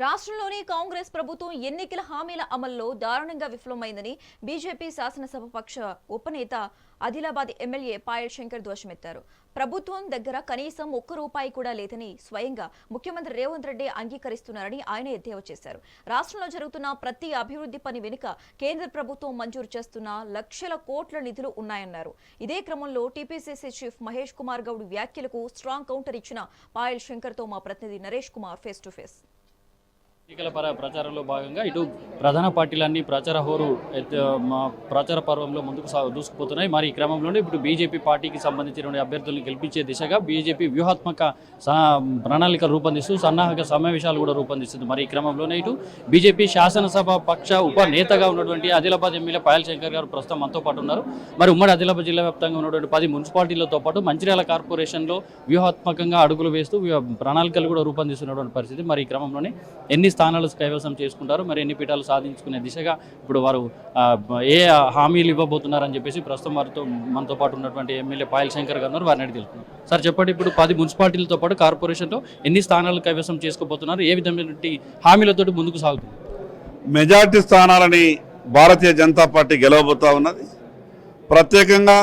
రాష్ట్రంలోని కాంగ్రెస్ ప్రభుత్వం ఎన్నికల హామీల అమల్లో దారుణంగా విఫలమైందని బీజేపీ శాసనసభ పక్ష ఉపనేత ఆదిలాబాద్ ఎమ్మెల్యే పాయల్ శంకర్ ధ్వజమెత్తారు. ప్రభుత్వం దగ్గర కనీసం ఒక్క రూపాయి కూడా లేదని స్వయంగా ముఖ్యమంత్రి రేవంత్ రెడ్డి అంగీకరిస్తున్నారని ఆయన ఎద్దేవా చేశారు. రాష్ట్రంలో జరుగుతున్న ప్రతి అభివృద్ధి పని వెనుక కేంద్ర ప్రభుత్వం మంజూరు చేస్తున్న లక్షల కోట్ల నిధులు ఉన్నాయన్నారు. ఇదే క్రమంలో టీపీసీసీ చీఫ్ మహేష్ కుమార్ గౌడ్ వ్యాఖ్యలకు స్ట్రాంగ్ కౌంటర్ ఇచ్చిన పాయల్ శంకర్తో మా ప్రతినిధి Naresh Kumar face to face. ఎన్నికల పర ప్రచారంలో భాగంగా ఇటు ప్రధాన పార్టీలన్నీ ప్రచార హోరు ప్రచార పర్వంలో ముందుకు దూసుకుపోతున్నాయి. మరి ఈ క్రమంలోనే ఇప్పుడు బీజేపీ పార్టీకి సంబంధించిన అభ్యర్థులను గెలిపించే దిశగా బీజేపీ వ్యూహాత్మక ప్రణాళిక ప్రణాళికలు రూపొందిస్తూ సన్నాహక సమావేశాలు కూడా రూపొందిస్తుంది. మరి ఈ క్రమంలోనే ఇటు బీజేపీ శాసనసభ పక్ష ఉప నేతగా ఉన్నటువంటి ఆదిలాబాద్ ఎమ్మెల్యే పాయల్ శంకర్ గారు ప్రస్తుతం మనతో పాటు ఉన్నారు. మరి ఉమ్మడి ఆదిలాబాద్ జిల్లా వ్యాప్తంగా ఉన్నటువంటి పది మున్సిపాలిటీలతో పాటు మంచిర్యాల కార్పొరేషన్లో వ్యూహాత్మకంగా అడుగులు వేస్తూ ప్రణాళికలు కూడా రూపొందిస్తున్నటువంటి పరిస్థితి. మరి ఈ క్రమంలోనే ఎన్ని స్థానాలు కైవసం చేసుకుంటారు. మరి ఎన్ని పీఠాలు సాధించుకునే దిశగా ఇప్పుడు వారు ఏ హామీలు ఇవ్వబోతున్నారని చెప్పేసి ప్రస్తుతం వారితో మనతో పాటు ఉన్నటువంటి ఎమ్మెల్యే పాయల్ శంకర్ గారు ఉన్నారు. వారిని అడిగి తెలుసుకున్నాం సార్ చెప్పండి ఇప్పుడు పది మున్సిపాలిటీలతో పాటు కార్పొరేషన్లో ఎన్ని స్థానాలు కైవసం చేసుకోబోతున్నారు? ఏ విధమైనటువంటి హామీలతోటి ముందుకు సాగుతుంది? మెజార్టీ స్థానాలని భారతీయ జనతా పార్టీ గెలవబోతా ఉన్నది. ప్రత్యేకంగా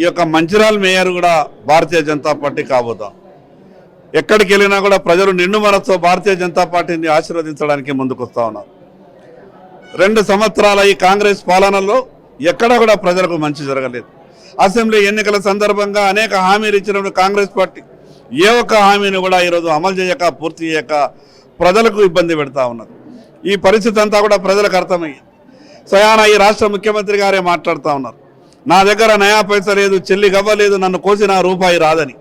ఈ యొక్క మంచిరాల్ మేయర్ కూడా భారతీయ జనతా పార్టీ కాబోతాం ఎక్కడికి వెళ్ళినా కూడా ప్రజలు నిండు మనస్తో భారతీయ జనతా పార్టీని ఆశీర్వదించడానికి ముందుకొస్తా ఉన్నారు. రెండు సంవత్సరాల ఈ కాంగ్రెస్ పాలనలో ఎక్కడా కూడా ప్రజలకు మంచి జరగలేదు. అసెంబ్లీ ఎన్నికల సందర్భంగా అనేక హామీలు ఇచ్చిన కాంగ్రెస్ పార్టీ ఏ ఒక్క హామీని కూడా ఈరోజు అమలు చేయక పూర్తి చేయక ప్రజలకు ఇబ్బంది పెడతా ఉన్నది. ఈ పరిస్థితి అంతా కూడా ప్రజలకు అర్థమయ్యింది. సయానా ఈ రాష్ట్ర ముఖ్యమంత్రి గారే మాట్లాడుతూ ఉన్నారు. నా దగ్గర నయా పైస లేదు చెల్లి గవ్వలేదు నన్ను కోసిన రూపాయి రాదని.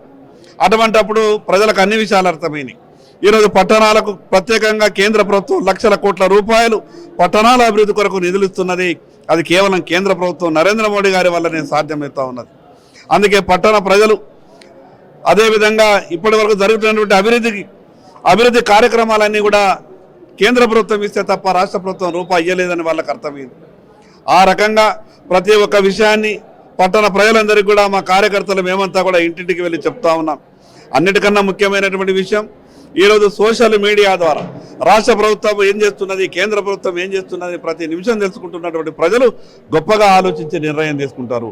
అటువంటప్పుడు ప్రజలకు అన్ని విషయాలు అర్థమైనవి ఈరోజు పట్టణాలకు ప్రత్యేకంగా కేంద్ర ప్రభుత్వం లక్షల కోట్ల రూపాయలు పట్టణాల అభివృద్ధి కొరకు నిధులు ఇస్తున్నది అది కేవలం కేంద్ర ప్రభుత్వం నరేంద్ర మోడీ గారి వల్లనే సాధ్యమవుతా ఉన్నది. అందుకే పట్టణ ప్రజలు అదేవిధంగా ఇప్పటి వరకు జరుగుతున్నటువంటి అభివృద్ధికి అభివృద్ధి కార్యక్రమాలన్నీ కూడా కేంద్ర ప్రభుత్వం ఇస్తే తప్ప రాష్ట్ర ప్రభుత్వం రూపాయి ఇయ్యలేదని వాళ్ళకి అర్థమైంది. ఆ రకంగా ప్రతి ఒక్క విషయాన్ని పట్టణ ప్రజలందరికీ కూడా మా కార్యకర్తలు మేమంతా కూడా ఇంటింటికి వెళ్ళి చెప్తా ఉన్నాం. అన్నిటికన్నా ముఖ్యమైనటువంటి విషయం ఈరోజు సోషల్ మీడియా ద్వారా రాష్ట్ర ప్రభుత్వం ఏం చేస్తున్నది కేంద్ర ప్రభుత్వం ఏం చేస్తున్నది ప్రతి నిమిషం తెలుసుకుంటున్నటువంటి ప్రజలు గొప్పగా ఆలోచించి నిర్ణయం తీసుకుంటారు.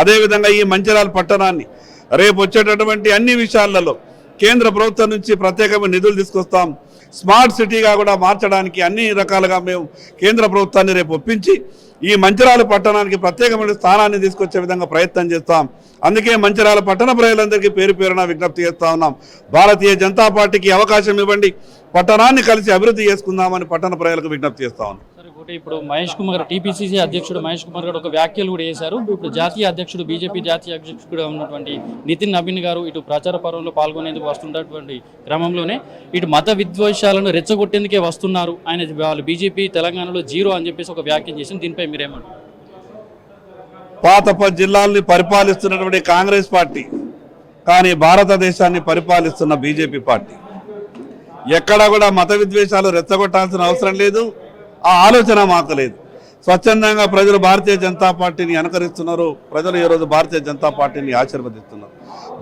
అదేవిధంగా ఈ మంచిరాల పట్టణాన్ని రేపు వచ్చేటటువంటి అన్ని విషయాలలో కేంద్ర ప్రభుత్వం నుంచి ప్రత్యేకమైన నిధులు తీసుకొస్తాం. స్మార్ట్ సిటీగా కూడా మార్చడానికి అన్ని రకాలుగా మేము కేంద్ర ప్రభుత్వాన్ని రేపు ఒప్పించి ఈ మంచిరాల పట్టణానికి ప్రత్యేకమైన స్థానాన్ని తీసుకొచ్చే విధంగా ప్రయత్నం చేస్తాం. అందుకే మంచిరాల పట్టణ ప్రజలందరికీ పేరు పేరున విజ్ఞప్తి చేస్తా ఉన్నాం. భారతీయ జనతా పార్టీకి అవకాశం ఇవ్వండి. పట్టణాన్ని కలిసి అభివృద్ధి చేసుకుందామని పట్టణ ప్రజలకు విజ్ఞప్తి చేస్తా ఉన్నాం. ఒకటి ఇప్పుడు మహేష్ కుమార్ టీపీసీసీ అధ్యక్షుడు మహేష్ కుమార్ గారు ఒక వ్యాఖ్యలు కూడా చేశారు ఇప్పుడు జాతీయ అధ్యక్షుడు బీజేపీ జాతీయ అధ్యక్షుడు ఉన్నటువంటి నితిన్ నవీన్ గారు ఇటు ప్రచార పర్వంలో పాల్గొనేందుకు వస్తున్నటువంటి క్రమంలోనే ఇటు మత విద్వేషాలను రెచ్చగొట్టేందుకే వస్తున్నారు. ఆయన వాళ్ళు బీజేపీ తెలంగాణలో జీరో అని చెప్పేసి ఒక వ్యాఖ్య చేసింది. దీనిపై మీరేమంటారు? పాత జిల్లాల్ని పరిపాలిస్తున్నటువంటి కాంగ్రెస్ పార్టీ కానీ భారతదేశాన్ని పరిపాలిస్తున్న బీజేపీ పార్టీ. ఎక్కడా కూడా మత విద్వేషాలు రెచ్చగొట్టాల్సిన అవసరం లేదు. ఆ ఆలోచన మాకు లేదు. స్వచ్ఛందంగా ప్రజలు భారతీయ జనతా పార్టీని అనుకరిస్తున్నారు. ప్రజలు ఈరోజు భారతీయ జనతా పార్టీని ఆశీర్వదిస్తున్నారు.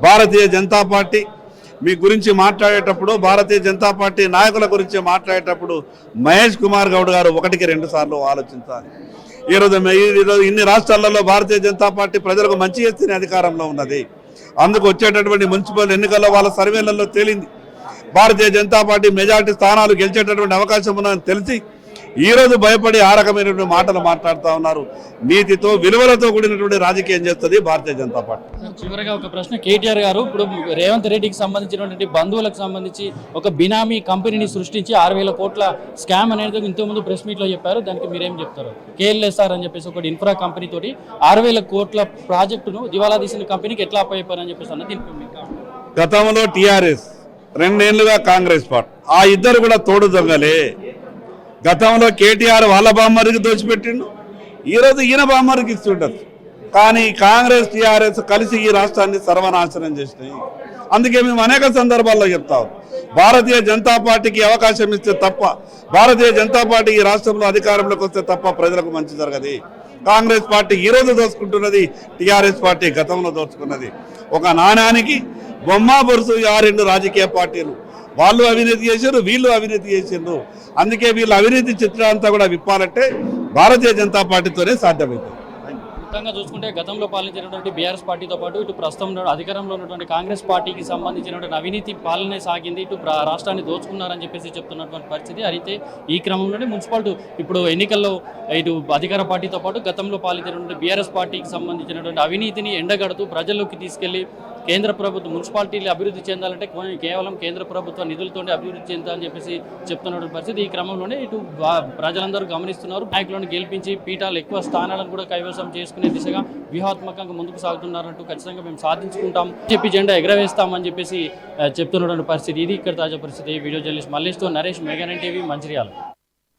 భారతీయ జనతా పార్టీ మీ గురించి మాట్లాడేటప్పుడు భారతీయ జనతా పార్టీ నాయకుల గురించి మాట్లాడేటప్పుడు మహేష్ కుమార్ గౌడ్ గారు ఒకటికి రెండు సార్లు ఆలోచించాలి. ఈరోజు ఈరోజు ఇన్ని రాష్ట్రాలలో భారతీయ జనతా పార్టీ ప్రజలకు మంచి ఎత్తిన అధికారంలో ఉన్నది. అందుకు వచ్చేటటువంటి మున్సిపల్ ఎన్నికల్లో వాళ్ళ సర్వేలలో తేలింది. భారతీయ జనతా పార్టీ మెజార్టీ స్థానాలు గెలిచేటటువంటి అవకాశం ఉందని తెలిసి ఈ రోజు భయపడి ఆ రకమైనటువంటి మాటలు మాట్లాడుతూ ఉన్నారు. నీతితో విలువలతో కూడినటువంటి రాజకీయం చేస్తుంది భారతీయ జనతా పార్టీ. చివరిగా ఒక ప్రశ్న. కేటీఆర్ గారు ఇప్పుడు రేవంత్ రెడ్డికి సంబంధించినటువంటి బంధువులకు సంబంధించి ఒక బినామీ కంపెనీని సృష్టించి ఆరు వేల కోట్ల స్కామ్ అనేది ఇంతకుముందు ప్రెస్ మీట్లో చెప్పారు. దానికి మీరేం చెప్తారు? కేఎల్ఎస్ఆర్ అని చెప్పేసి ఒకటి ఇన్ఫ్రా కంపెనీ తోటి ఆరు వేల కోట్ల ప్రాజెక్టును దివాలా తీసిన కంపెనీకి ఎట్లా అప్పయ్యారని చెప్పేసి అన్నది. గతంలో టిఆర్ఎస్ రెండేళ్ళుగా కాంగ్రెస్ పార్టీ. ఆ ఇద్దరు కూడా తోడు దొంగలే. గతంలో కేటీఆర్ వాళ్ళ బామ్మరికి దోచిపెట్టిండు. ఈరోజు ఈయన బామ్మరికి ఇస్తుంటారు. కానీ కాంగ్రెస్ టీఆర్ఎస్ కలిసి ఈ రాష్ట్రాన్ని సర్వనాశనం చేసినాయి. అందుకే మేము అనేక సందర్భాల్లో చెప్తాం భారతీయ జనతా పార్టీకి అవకాశం ఇస్తే తప్ప భారతీయ జనతా పార్టీ ఈ రాష్ట్రంలో అధికారంలోకి వస్తే తప్ప ప్రజలకు మంచి జరగదు. కాంగ్రెస్ పార్టీ ఈ రోజు దోచుకుంటున్నది టీఆర్ఎస్ పార్టీ గతంలో దోచుకున్నది. ఒక నాణానికి బొమ్మ బొరుసు ఆ రెండు రాజకీయ పార్టీలు. వాళ్ళు అవినీతి చేశారు వీళ్ళు అవినీతి చేసిండ్రు అందుకే వీళ్ళు అవినీతి చిత్రాలంతా కూడా విప్పాలంటే భారతీయ జనతా పార్టీతోనే సాధ్యమవుతుంది మొత్తంగా చూసుకుంటే గతంలో పాలించినటువంటి బీఆర్ఎస్ పార్టీతో పాటు ఇటు ప్రస్తుతం అధికారంలో ఉన్నటువంటి కాంగ్రెస్ పార్టీకి సంబంధించినటువంటి అవినీతి పాలనే సాగింది ఇటు రాష్ట్రాన్ని దోచుకున్నారని చెప్పేసి చెప్తున్నటువంటి పరిస్థితి. అయితే ఈ క్రమంలోనే మున్సిపాలిటీ ఇప్పుడు ఎన్నికల్లో ఇటు అధికార పార్టీతో పాటు గతంలో పాలించినటువంటి బీఆర్ఎస్ పార్టీకి సంబంధించినటువంటి అవినీతిని ఎండగడుతూ ప్రజల్లోకి తీసుకెళ్ళి కేంద్ర ప్రభుత్వం మున్సిపాలిటీలు అభివృద్ధి చెందాలంటే కేవలం కేంద్ర ప్రభుత్వ నిధులతోనే అభివృద్ధి చెందాలని చెప్పేసి చెప్తున్నటువంటి పరిస్థితి. ఈ క్రమంలోనే ఇటు ప్రజలందరూ గమనిస్తున్నారు. నాయకులను గెలిపించి పీఠాలు ఎక్కువ స్థానాలను కూడా కైవసం చేసుకునే దిశగా వ్యూహాత్మకంగా ముందుకు సాగుతున్నారంటూ ఖచ్చితంగా మేము సాధించుకుంటాం. చెప్పి జెండా ఎగరవేస్తామని చెప్పేసి చెప్తున్నటువంటి పరిస్థితి. ఇది ఇక్కడ తాజా పరిస్థితి. వీడియో జర్నలిస్ట్ మల్లేష్తో నరేష్ మెగానన్ టీవీ మంచిర్యాల.